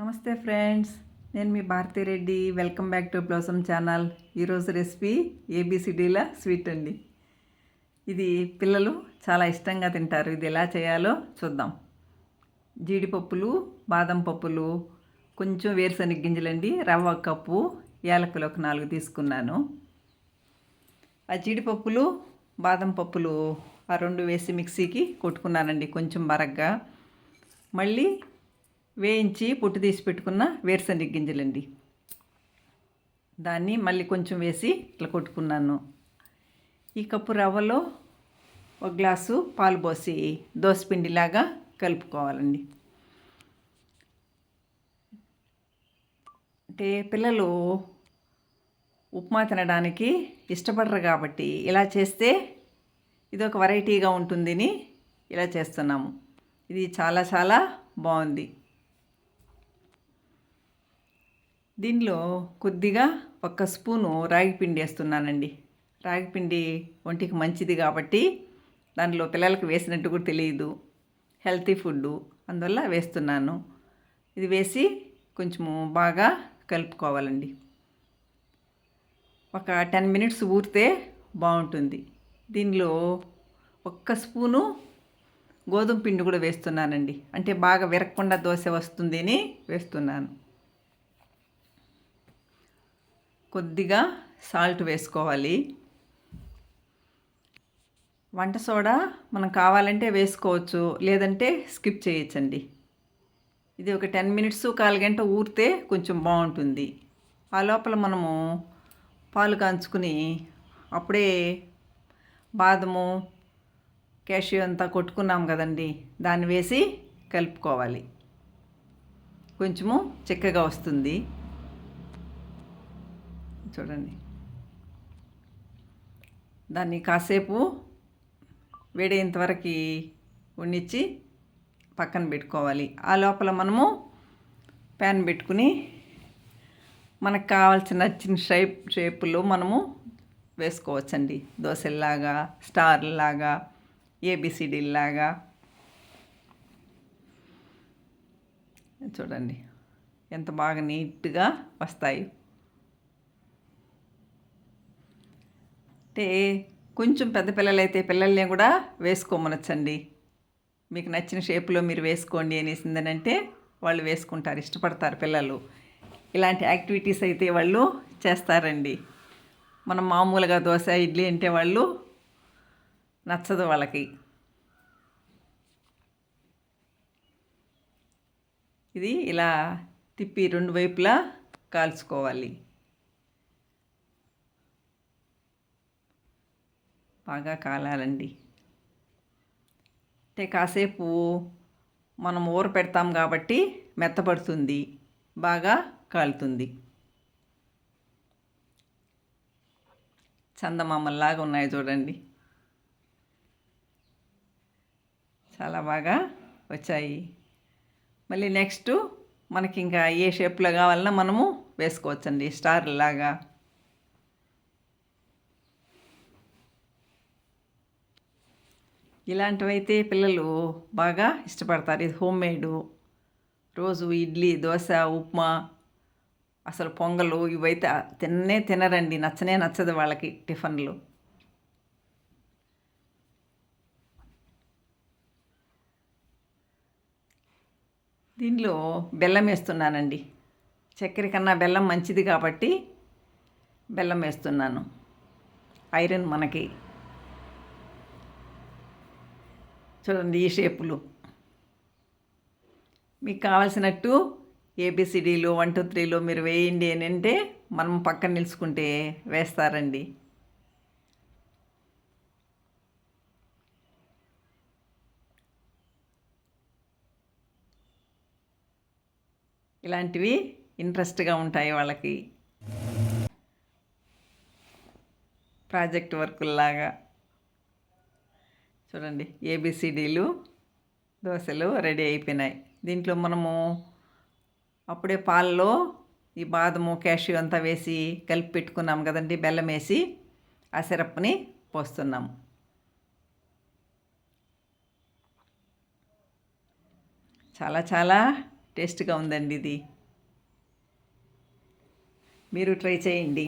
నమస్తే ఫ్రెండ్స్ నేను మీ Bharathi Reddy welcome back to Blossom channel ఈరోజు రెసిపీ ఏబిసిడీల స్వీట్ అండి. ఇది పిల్లలు చాలా ఇష్టంగా తింటారు. ఇది ఎలా చేయాలో చూద్దాం. జీడిపప్పులు బాదం పప్పులు కొంచెం వేరుశనగ గింజలండి రవ్వ కప్పు యాలకులు ఒక నాలుగు తీసుకున్నాను. ఆ జీడిపప్పులు బాదం పప్పులు ఆ రెండు వేసి మిక్సీకి కొట్టుకున్నానండి కొంచెం బరగ్గా. మళ్ళీ వేయించి పొట్టు తీసి పెట్టుకున్న వేరుశనగ గింజలండి. దాన్ని మళ్ళీ కొంచెం వేసి ఇట్లా కొట్టుకున్నాను. ఈ కప్పు రవ్వలో ఒక గ్లాసు పాలు పోసి దోసపిండిలాగా కలుపుకోవాలండి. అంటే పిల్లలు ఉప్మా తినడానికి ఇష్టపడరు కాబట్టి ఇలా చేస్తే ఇది ఒక వెరైటీగా ఉంటుందని ఇలా చేస్తున్నాము. ఇది చాలా చాలా బాగుంది. దీనిలో కొద్దిగా ఒక స్పూను రాగి పిండి వేస్తున్నానండి. రాగి పిండి ఒంటికి మంచిది కాబట్టి దానిలో పిల్లలకు వేసినట్టు కూడా తెలియదు హెల్తీ ఫుడ్ అందువల్ల వేస్తున్నాను. ఇది వేసి కొంచెము బాగా కలుపుకోవాలండి. ఒక టెన్ మినిట్స్ ఊరితే బాగుంటుంది. దీనిలో ఒక్క స్పూను గోధుమ పిండి కూడా వేస్తున్నానండి. అంటే బాగా విరగకుండా దోశ వస్తుంది అని వేస్తున్నాను. కొద్దిగా సాల్ట్ వేసుకోవాలి. వంట సోడా మనం కావాలంటే వేసుకోవచ్చు లేదంటే స్కిప్ చేయొచ్చండి. ఇది ఒక టెన్ మినిట్స్ కాలుగంట ఊరితే కొంచెం బాగుంటుంది. ఆ లోపల మనము పాలు కాంచుకుని అప్పుడే బాదము క్యాషియో అంతా కొట్టుకున్నాం కదండి దాన్ని వేసి కలుపుకోవాలి. కొంచెము చిక్కగా వస్తుంది. చూడండి. దాన్ని కాసేపు వేడైనంతవరకు ఉండిచ్చి పక్కన పెట్టుకోవాలి. ఆ లోపల మనము ప్యాన్ పెట్టుకుని మనకు కావాల్సిన నచ్చిన షేప్ షేపులో మనము వేసుకోవచ్చండి. దోశల్లాగా స్టార్లాగా ఏబిసిడీలాగా చూడండి. ఎంత బాగా నీట్గా వస్తాయి. అంటే కొంచెం పెద్ద పిల్లలైతే పిల్లల్ని కూడా వేసుకోమనొచ్చండి. మీకు నచ్చిన షేప్లో మీరు వేసుకోండి అనేసిందనంటే వాళ్ళు వేసుకుంటారు ఇష్టపడతారు పిల్లలు. ఇలాంటి యాక్టివిటీస్ అయితే వాళ్ళు చేస్తారండి. మనం మామూలుగా దోశ ఇడ్లీ అంటే వాళ్ళు నచ్చదు వాళ్ళకి. ఇది ఇలా తిప్పి రెండు వైపులా కాల్చుకోవాలి. బాగా కాలాలండి. అంటే కాసేపు మనం ఊర పెడతాం కాబట్టి మెత్తపడుతుంది బాగా కాలుతుంది. చందమామల్లాగా ఉన్నాయి చూడండి. చాలా బాగా వచ్చాయి. మళ్ళీ నెక్స్ట్ మనకి ఇంకా ఏ షేప్లో కావాలన్నా మనము వేసుకోవచ్చండి. స్టార్ లాగా. ఇలాంటివైతే పిల్లలు బాగా ఇష్టపడతారు. ఇది హోమ్ మేడు రోజు ఇడ్లీ దోశ ఉప్మా అసలు పొంగలు ఇవైతే తిన్నే తినరండి. నచ్చనే నచ్చదు వాళ్ళకి టిఫిన్లు. దీనిలో బెల్లం వేస్తున్నానండి. చక్కెర కన్నా బెల్లం మంచిది కాబట్టి బెల్లం వేస్తున్నాను. ఐరన్ మనకి చూడండి ఈ షేపులు. మీకు కావాల్సినట్టు ఏబిసిడీలు వన్ టూ త్రీలో మీరు వేయండి అని అంటే మనం పక్కన నిలుచుకుంటే వేస్తారండి. ఇలాంటివి ఇంట్రెస్ట్గా ఉంటాయి వాళ్ళకి. ప్రాజెక్ట్ వర్కుల్లాగా చూడండి ఏబిసిడీలు దోశలు రెడీ అయిపోయినాయి. దీంట్లో మనము అప్పుడే పాలలో ఈ బాదము క్యాష్యూ అంతా వేసి కలిపి పెట్టుకున్నాం కదండి బెల్లం వేసి ఆ సిరప్ని పోస్తున్నాము చాలా చాలా టేస్ట్గా ఉందండి ఇది. మీరు ట్రై చేయండి.